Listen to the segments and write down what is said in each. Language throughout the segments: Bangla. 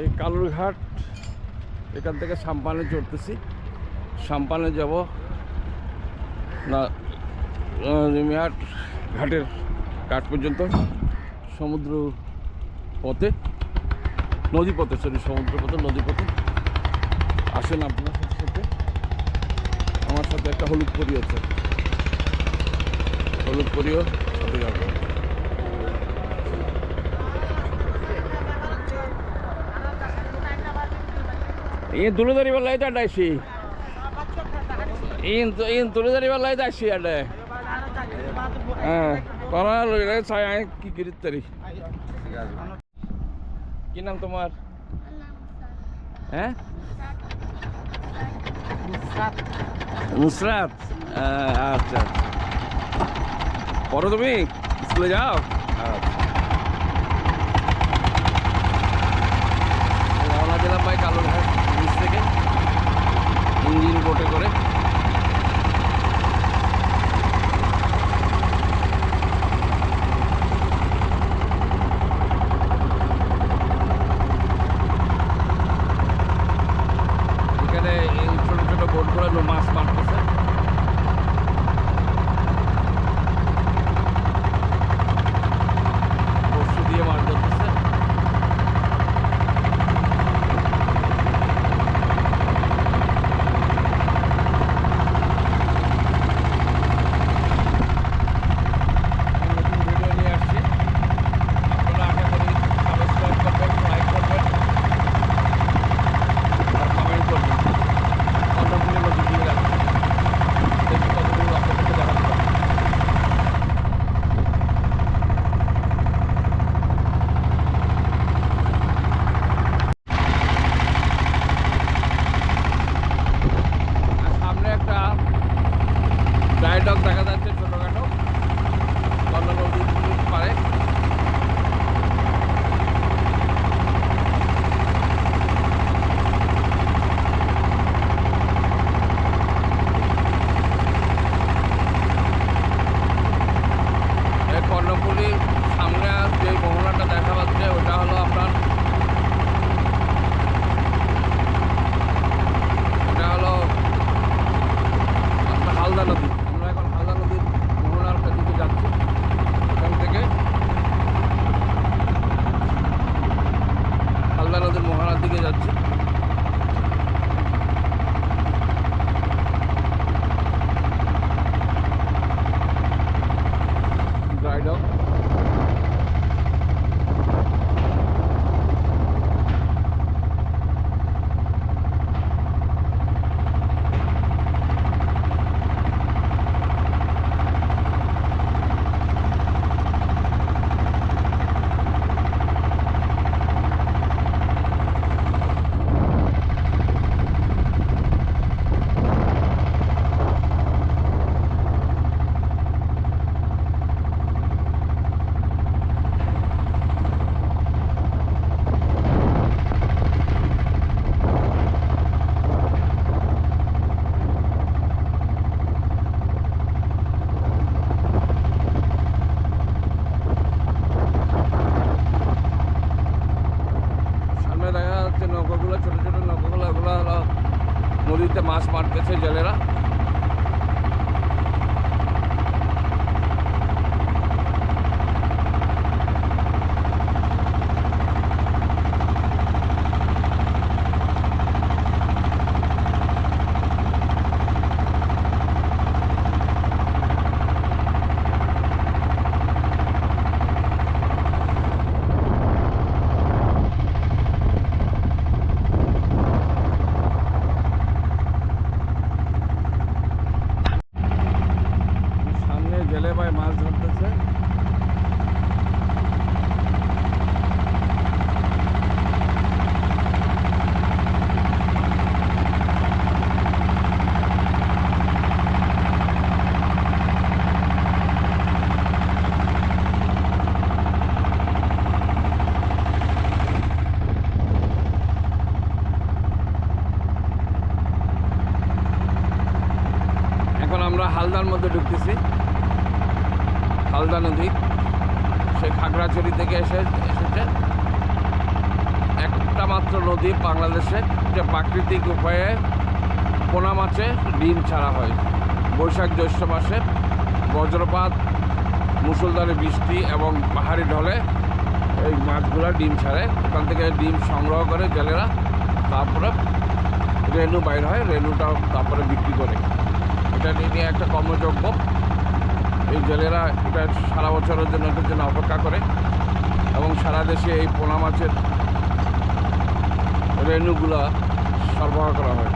এই কালুরঘাট, এখান থেকে সাম্পানে চড়তেছি। সাম্পানে যাব না ঘাটের ঘাট পর্যন্ত, সমুদ্র পথে নদী পথে সরি সমুদ্র পথে নদী পথে আসেন আপনার সাথে। আমার সাথে একটা হলুদ পরি আছে। হলুদ পরিও সাথে যাব। ইন তুলে ধরি বলল এই তো ইন ইন তুলে ধরি বলল হ্যাঁ চাই কি গিরিত কি নাম তোমার? হ্যাঁ? নুসরাত। আচ্ছা, আচ্ছা পড়ো তুমি? স্কুলে যাও? রওনা দিলাম ভাই কালো ভাই থেকে ইঞ্জিন বোটে করে নৌকাগুলো ছোট ছোট নৌকাগুলো হলো নদীতে মাছ মারতেছে জেলেরা সামনে জেলে ভাই মাছ ধরতেছে এখন আমরা হালদার মধ্যে ঢুকতেছি হালদা নদী সে খাগড়াছড়ি থেকে এসে এসেছে একটা নদী বাংলাদেশে যে প্রাকৃতিক উপায়ে পোনা মাছে ডিম ছাড়া হয়। বৈশাখ জ্যৈষ্ঠ মাসে বজ্রপাত মুসলধারে বৃষ্টি এবং পাহাড়ি ঢলে এই মাছগুলো ডিম ছাড়ে। ওখান থেকে ডিম সংগ্রহ করে জেলেরা তারপরে রেনু বাইর হয় রেনুটা তারপরে বিক্রি করে। এটা নিয়ে একটা কর্মযোগ্য এই জেলেরা এটা সারা বছরের জন্য এটার জন্য অপেক্ষা করে। এবং সারা দেশে এই পোনা মাছের রেনুগুলা সরবরাহ করা হয়।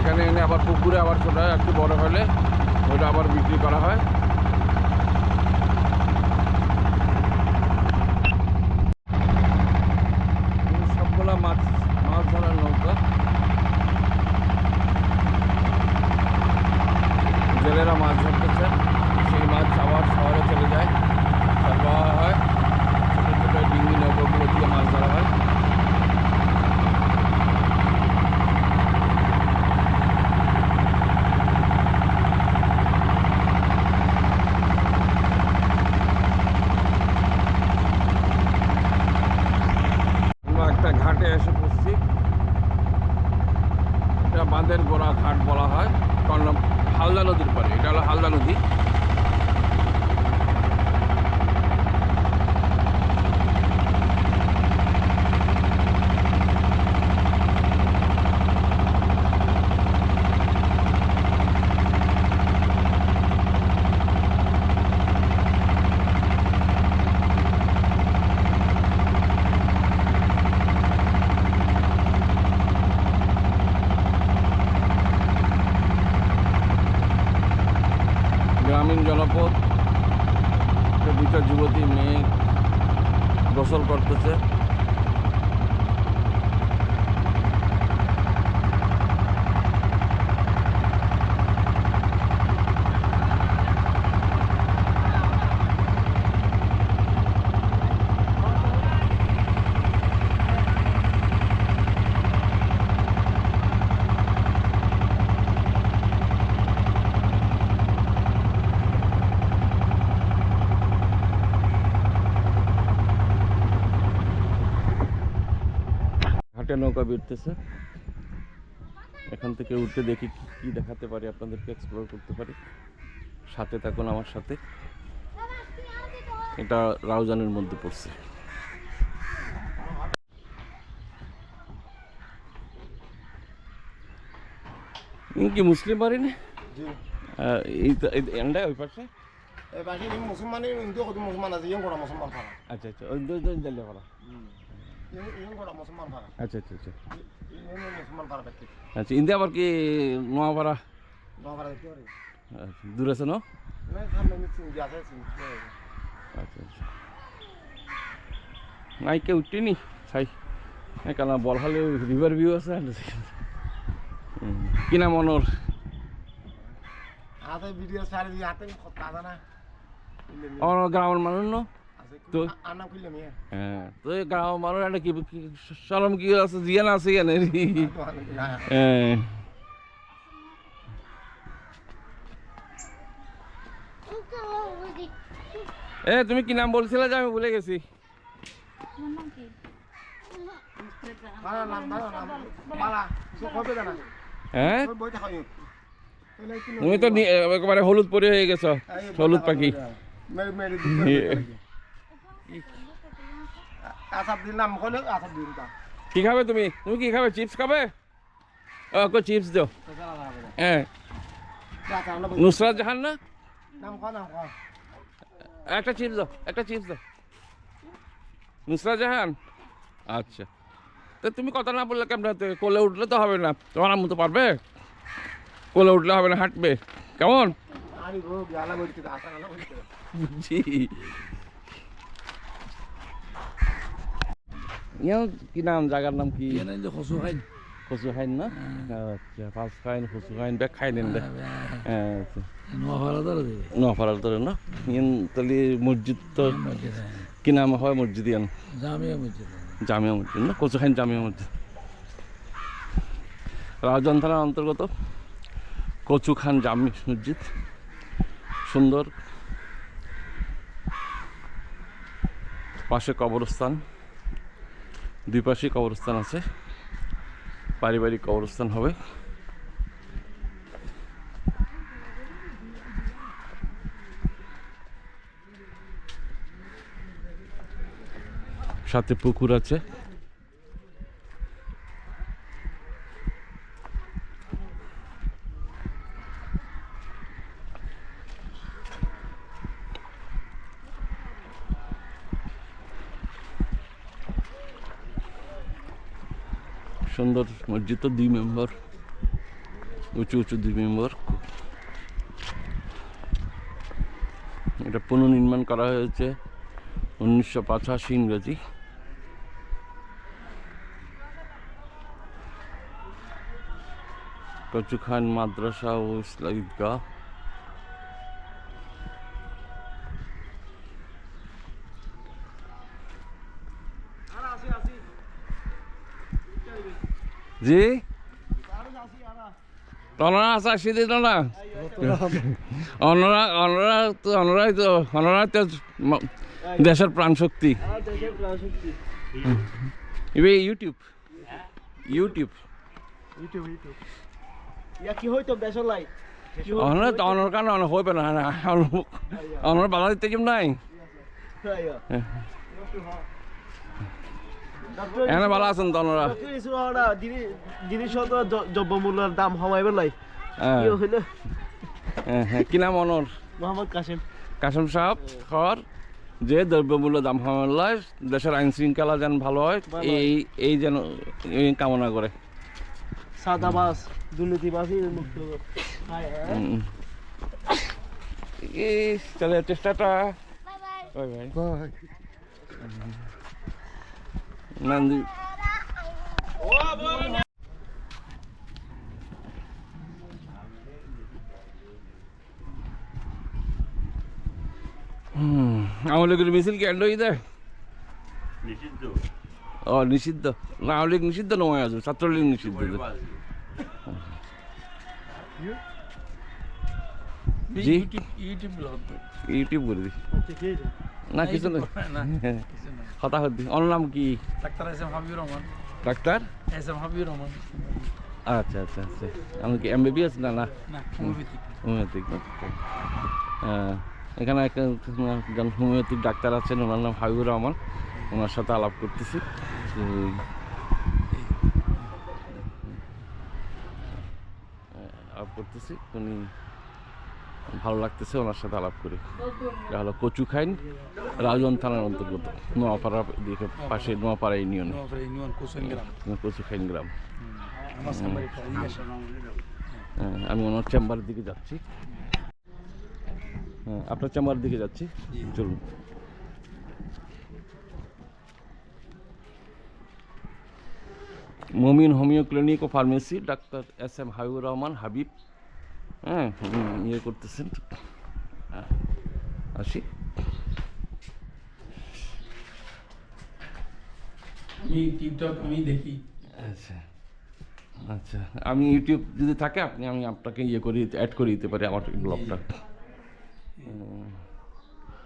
এখানে এনে আবার পুকুরে আবার ছোটো একটু বড় হলে ওইটা আবার বিক্রি করা হয়। робите. ঘাটে নৌকা বিরতেছে। এখান থেকে উঠতে দেখি কি কি দেখাতে পারি আপনাদেরকে এক্সপ্লোর করতে পারি। সাথে থাকুন আমার সাথে। এটা রাউজানের মধ্যে পড়ছে। কি মুসলিম বাড়ি না? এই এন্ডা ওই পাশে? নি মুসলমান আছে ইয়ং করা মুসলমান আচ্ছা আচ্ছা ওই করা। আচ্ছা আচ্ছা আচ্ছা আচ্ছা ইন্দিয়া আবার কি নোয়াপাড়া দূর আছে না আচ্ছা আচ্ছা নাই কেউ উঠিনি চাই কেন বল হলে রিভার ভিউ আছে হুম, কি নাম হাতে ভিডিও সারি হাতে কথা না অনর গ্রামের মানুষ ন তো আনা কইলে মিয়া হ্যাঁ। তো এই গ্রামের মানুষ একটা কি কি- সরম কি আছে জিয়ান আছে কেন হ্যাঁ। এ তুমি কি নাম বলছিলে যে আমি ভুলে গেছি? হ্যাঁ? তুমি তো একেবারে হলুদ পরি হয়ে গেছো হলুদ পাখি। মেরে নাম কি খাবে তুমি? তুমি কি খাবে? চিপস খাবে? ও চিপস দাও। হ্যাঁ নুসরাত জাহান না? নাম একটা চিপস দাও একটা চিপস দাও। নুসরাত জাহান? আচ্ছা। তো তুমি কথা না বললে কেমন কোলে উঠলে তো হবে না। তোমার আম্মু তো পারবে? কোলে উঠলে হবে না হাঁটবে। কেমন? ইয়ার কি নাম জায়গার নাম কি? khusu kain. কচু খাইন। না? আচ্ছা পাঁচ খাইন কচু খাইন বেগ খাই নেন দে। আচ্ছা. নোয়াপাড়ার তোরে না? ইয়ান তাহলে মসজিদ তো কি নাম হয় মসজিদ ইয়ান? Jamia mujid. জামিয়া মসজিদ না? কচু খাইন জামিয়া মসজিদ রাজন থানার অন্তর্গত কচু খান জামি মসজিদ সুন্দর পাশে কবরস্থান। দুই পাশে কবরস্থান আছে। পারিবারিক কবরস্থান হবে। সাথে পুকুর আছে। সুন্দর মসজিদ দুই মেম্বার, উঁচু উঁচু দুই মেম্বার। এটা পুনর্নির্মাণ করা হয়েছে উনিশশো পঁচাশি ইংরেজি। কচু খান মাদ্রাসা ও ইসলাম ঈদগাহ জি? অনরা আছে দিত না অনরা অনরা তো অনরাই তো অনরা তো দেশের প্রাণ শক্তি ইবে ইউটিউব। ইউটিউব। অনরা তো অনর কারণে হইবে না অনর বাধা দিতে কেম নাই? এখানে ভালো আছেন তো অনরা জিনিস দ্রব্যমূল্যের দাম কমাইবার লাই। হ্যাঁ, কি হ্যাঁ, হ্যাঁ, কি নাম অনর মোহাম্মদ কাসেম। কাসম সাহেব খর। যে দ্রব্যমূল্য দাম কমায় দেশের আইন শৃঙ্খলা যেন ভালো হয় এই এই যেন কামনা করে। সাদাবাস দুর্নীতিবাসী মুক্ত। চলে চেষ্টাটা। বাই। বাই। নন্দী হুম আওয়ামী লীগের মিছিল কি এন্ড হয়ে দেয় নিষিদ্ধ ও নিষিদ্ধ না আওয়ামী লীগ নিষিদ্ধ নয় আজ ছাত্রলীগ নিষিদ্ধ জি ইউটিউব ব্লগ ইউটিউব করে দি আচ্ছা, ঠিক আছে। না কিছু না না কিছু অন্য নাম কি? Doctor S M Habibur Rahman. Doctor? S M Habibur Rahman. আচ্ছা আচ্ছা আচ্ছা। আমি কি এমবিবিএস না না? না হোমিওপ্যাথিক এখানে একটা একজন হোমিওপ্যাথিক ডাক্তার আছেন ওনার নাম হাবিবুর রহমান। ওনার সাথে আলাপ করতেছি। আলাপ করতেছি। উনি ভালো লাগতেছে ওনার সাথে আলাপ করে। এটা হলো কচু খাইন রাজন থানার অন্তর্গত নোয়াপাড়া দিকে পাশে নোয়াপাড়া ইউনিয়ন। গ্রাম। কচু খাইন গ্রাম। হ্যাঁ, আমি ওনার চেম্বারের দিকে যাচ্ছি। হ্যাঁ আপনার চেম্বারের দিকে যাচ্ছি। চলুন। মমিন হোমিও ক্লিনিক ও pharmacy doctor S M Habibur Rahman Habib. হ্যাঁ ইয়ে করতেছেন হ্যাঁ, আসি। আমি টিকটক আমি দেখি। আচ্ছা আচ্ছা আমি ইউটিউব যদি থাকে আপনি আমি আপনাকে ইয়ে করে অ্যাড করে দিতে পারি আমার ব্লগটা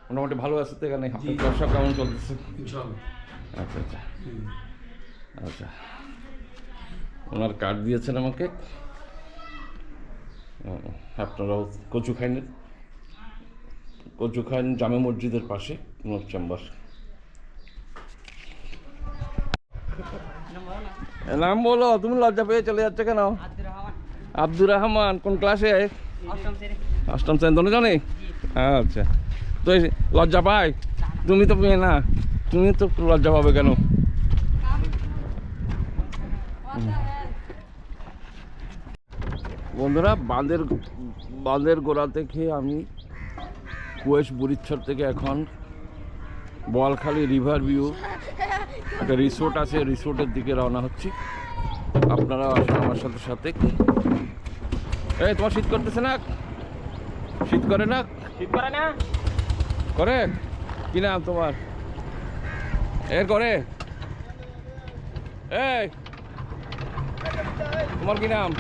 মোটামুটি ভালো আছে তো এখানে। আপনার ব্যবসা কেমন চলতেছে? আচ্ছা আচ্ছা। আচ্ছা। ওনার কার্ড দিয়েছেন আমাকে। আপনারাও কচু খাইনের কচু খাইন জামে মসজিদের পাশে ওনার চেম্বার। নাম বলো, তুমি লজ্জা পেয়ে চলে যাচ্ছে কেন? আব্দুর রহমান, কোন ক্লাসে অষ্টম শ্রেণি, দোনো জানে? আচ্ছা। তো লজ্জা পায়? তুমি তো পেয়ে না, তুমি তো লজ্জা পাবে কেন? বন্ধুরা বাঁধের বাঁধের গোড়া থেকে আমি কুয়েশ বুড়িচ্ছর থেকে এখন বোয়ালখালী রিভার ভিউ একটা রিসোর্ট আছে রিসোর্টের দিকে রওনা হচ্ছি। আপনারা আসুন আমার সাথে সাথে। এই তোমার শীত করতেছে না? শীত করে না? শীত করে না? করে? কি নাম তোমার? এর করে? এই তোমার কি নাম?